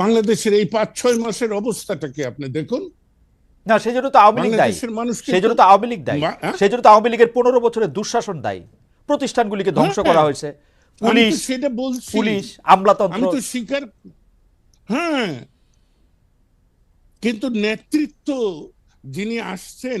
বাংলাদেশের এই পাঁচ ছয় মাসের অবস্থাটাকে আপনি দেখুন? না তো আওয়ামী লীগ দায়ী। তো আওয়ামী লীগ দায়ী। হ্যাঁ? তো আওয়ামী লীগের পনেরো বছরের দুঃশাসন দায়ী। প্রতিষ্ঠানগুলিকে ধ্বংস হ্যাঁ। করা হয়েছে। পুলিশ সেটা বলছি। পুলিশ আমি আমলাতন্ত্র তো স্বীকার হ্যাঁ। কিন্তু নেতৃত্ব যিনি আসছেন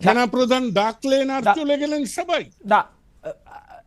সেনা প্রধান ডাকলেন আর। চলে গেলেন সবাই না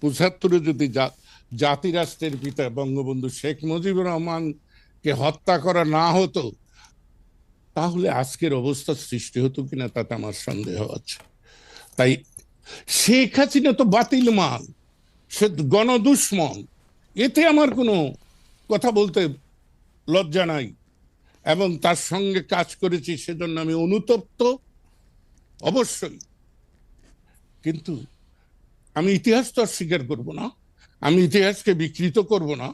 পঁচাত্তরে যদি জা- জাতি রাষ্ট্রের পিতা বঙ্গবন্ধু শেখ মুজিবুর রহমানকে হত্যা করা না হতো, তাহলে আজকের অবস্থা সৃষ্টি হতো কিনা তাতে আমার সন্দেহ আছে। তাই শেখ হাসিনা তো বাতিল মাল, সে গণদুশ্মন, এতে আমার কোনো কথা বলতে লজ্জা নাই। এবং তার সঙ্গে কাজ করেছি, সেজন্য আমি অনুতপ্ত, অবশ্যই। কিন্তু আমি ইতিহাস তো আর স্বীকার করব না। আমি ইতিহাসকে বিকৃত করব না।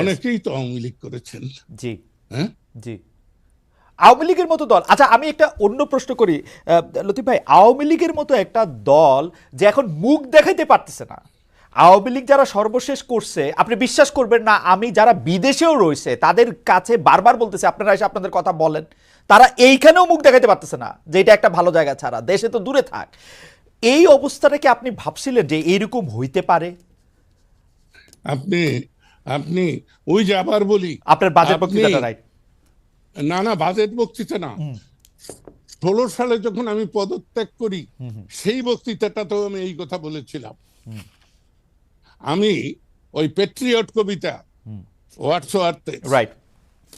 অনেকেই তো আওয়ামী লীগ করেছেন। জি। হ্যাঁ? জি। আওয়ামী লীগের মতো দল। আচ্ছা আমি একটা অন্য প্রশ্ন করি। লতিফ ভাই আওয়ামী লীগের মতো একটা দল যে এখন মুখ দেখাইতে পারতেছে না। আওয়ামী লীগ যারা সর্বশেষ করছে আপনি বিশ্বাস করবেন না আমি যারা বিদেশেও রয়েছে তাদের কাছে বারবার বলতেছে আপনারা এসে আপনাদের কথা বলেন তারা এইখানেও মুখ দেখাইতে পারতেছে না যে এটা একটা ভালো জায়গা ছাড়া দেশে তো দূরে থাক। এই অবস্থাটা কি আপনি ভাবছিলেন যে এইরকম হইতে পারে? আপনি আপনি ওই যে আবার বলি আপনার বাজেট বক্তৃতাটা রাইট না না বাজেট বক্তৃতা না। ষোলো সালে যখন আমি পদত্যাগ করি সেই বক্তৃতাটাতেও আমি এই কথা বলেছিলাম। আমি ওই পেট্রিয়ট কবিতা ওয়ার্থে রাইট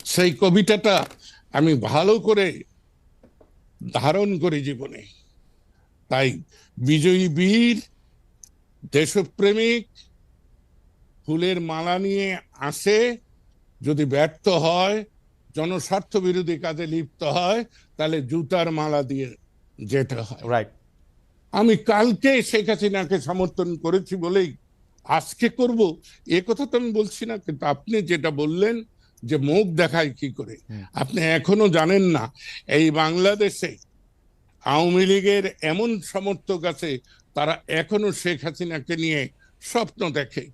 সেই কবিতাটা আমি ভালো করে ধারণ করি জীবনে। তাই বিজয়ী বীর দেশপ্রেমিক ফুলের মালা নিয়ে আসে যদি ব্যর্থ হয় জনস্বার্থ বিরোধী কাজে লিপ্ত হয় তাহলে জুতার মালা দিয়ে যেতে হয়। রাইট আমি কালকে শেখ হাসিনাকে সমর্থন করেছি বলেই আজকে করব এ কথা তো আমি বলছি না কিন্তু আপনি যেটা বললেন যে মুখ দেখায় কি করে আপনি এখনও জানেন না এই বাংলাদেশে আওয়ামী লীগের এমন সমর্থক আছে তারা এখনও শেখ হাসিনাকে নিয়ে স্বপ্ন দেখে।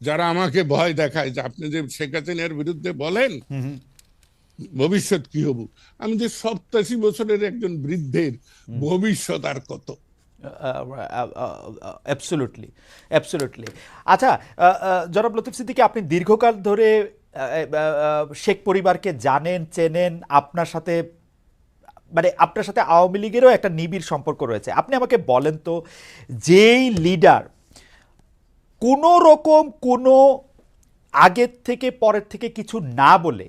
যারা আমাকে ভয় দেখায় যে আপনি যে শেখ হাসিনার বিরুদ্ধে বলেন ভবিষ্যৎ কি হব? আমি যে সপ্তাশি বছরের একজন বৃদ্ধের ভবিষ্যৎ আর কত? অ্যাবসোলুটলি অ্যাবসোলুটলি আচ্ছা জনাব লতিফ সিদ্দিকি, আপনি দীর্ঘকাল ধরে শেখ পরিবারকে জানেন, চেনেন, আপনার সাথে মানে আপনার সাথে আওয়ামী লীগেরও একটা নিবিড় সম্পর্ক রয়েছে। আপনি আমাকে বলেন তো, যেই লিডার কোনো রকম কোনো আগের থেকে পরের থেকে কিছু না বলে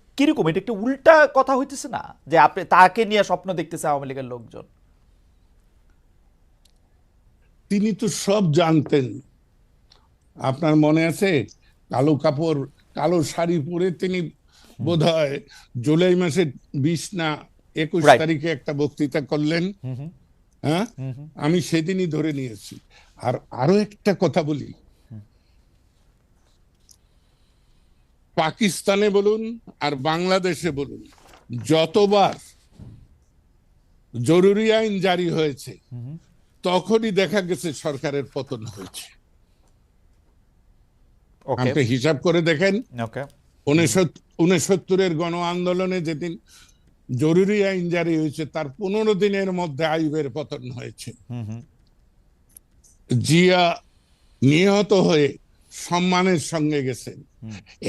কীরকম? এটা একটু উল্টা কথা হইতেছে না? যে আপনি তাকে নিয়ে স্বপ্ন দেখতেছে আওয়ামী লীগের লোকজন। তিনি তো সব জানতেন। আপনার মনে আছে? কালো কাপড় কালো শাড়ি পরে তিনি বোধহয় জুলাই মাসের বিশ না একুশ তারিখে একটা বক্তৃতা করলেন। হ্যাঁ? আমি সেদিনই ধরে নিয়েছি। আর আরও একটা কথা বলি। পাকিস্তানে বলুন আর বাংলাদেশে বলুন যতবার জরুরি আইন জারি হয়েছে তখনই দেখা গেছে সরকারের পতন হয়েছে। আপনি হিসাব করে দেখেন উনসত্তরের গণ আন্দোলনে যেদিন জরুরি আইন জারি হয়েছে তার পনেরো দিনের মধ্যে আইবের পতন হয়েছে। জিয়া নিহত হয়ে সম্মানের সঙ্গে গেছেন।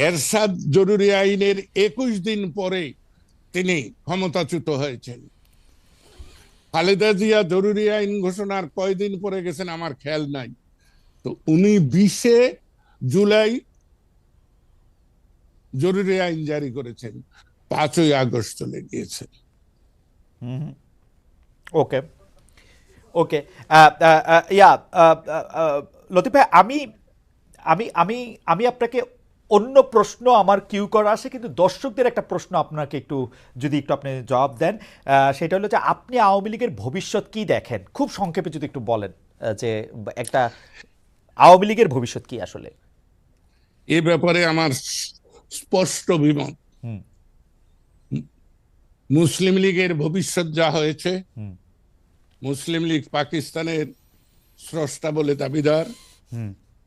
এরশাদ জরুরি আইনের একুশ দিন পরে তিনি ক্ষমতাচ্যুত হয়েছেন। খালেদা জিয়া জরুরি আইন ঘোষণার কয়দিন পরে গেছেন আমার খেয়াল নাই। তো উনি বিশে জুলাই জরুরি আইন জারি করেছেন পাঁচই আগস্ট চলে গিয়েছেন ওকে ওকে। ইয়া লতিফ ভাই আমি আমি আমি আমি আপনাকে অন্য প্রশ্ন আমার কিউ করা আছে কিন্তু দর্শকদের একটা প্রশ্ন আপনাকে একটু যদি একটু আপনি জবাব দেন সেটা হলো যে আপনি আওয়ামী লীগের ভবিষ্যৎ কি দেখেন খুব সংক্ষেপে যদি একটু বলেন যে একটা আওয়ামী লীগের ভবিষ্যৎ কি আসলে এ ব্যাপারে আমার স্পষ্ট বিমত। মুসলিম লীগের ভবিষ্যৎ যা হয়েছে। মুসলিম লীগ পাকিস্তানের স্রষ্টা বলে দাবিদার হুম।